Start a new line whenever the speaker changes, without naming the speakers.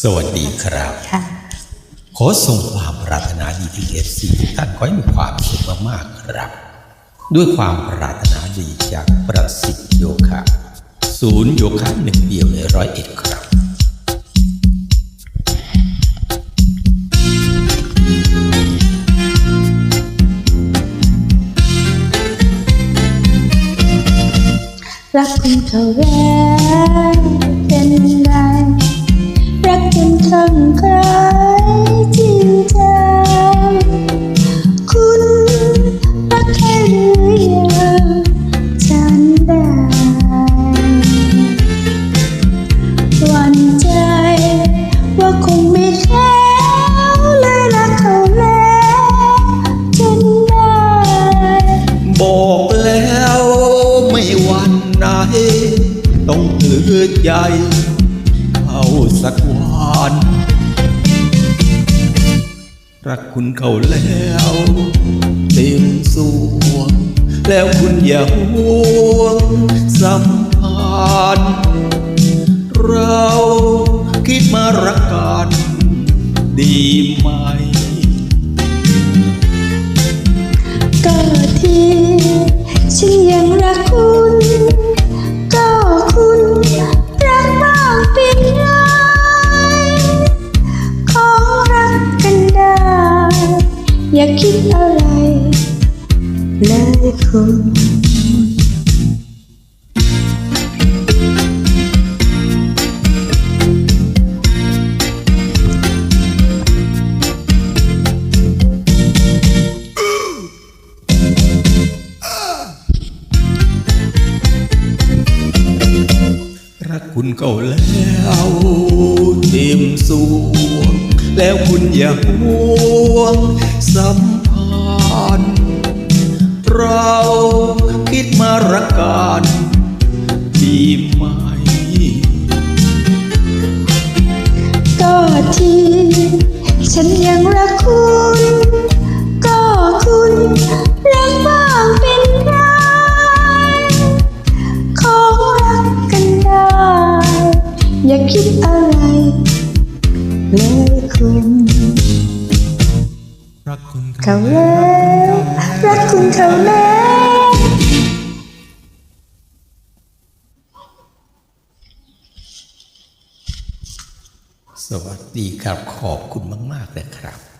สวัสดีครับ
ค่ะ
ขอส่งความปรารถนาดีที่เอฟซีทุกท่านขอให้มีความสุขมากๆครับ ด้วยความปรารถนาดีจากประสิทธิ์โยคะศูนย์โยคะหนึ่งเดียวในร้อยเอ็ดครับ
รักคุณเขาแล้วเป็นไร รักจนทนใครจริงใจคุณรักแค่หรือยังฉันได้หวันใจว่าคงไม่แค่เลยรักเขาแล้วจนได้
บอกแล้วไม่วันไหน ต้องเตือนใจ เอาสักวัน รักคุณเขาแล้วเต็มสวง แล้วคุณอย่าห่วงสัมพันธ์เราคิดมารักกันดีไหม
ก็ที่ฉันยังรักคุณ อย่าคิดอะไรเลยคุณ
รักคุณเขาแล้วเต็มสวง แล้วคุณอย่าห่วงสัมพันธ์เราคิดมารักกันดีไหม
ก็ที่ ฉันยังรักคุณ ก็คุณรักบ้างเป็นไรของรักกันได้ อย่าคิดอะไรเลย คุณ
รักคุณ
เขาแล้วรักคุณเขาแล้ว
สวัสดีครับขอบคุณมากๆเลยครับ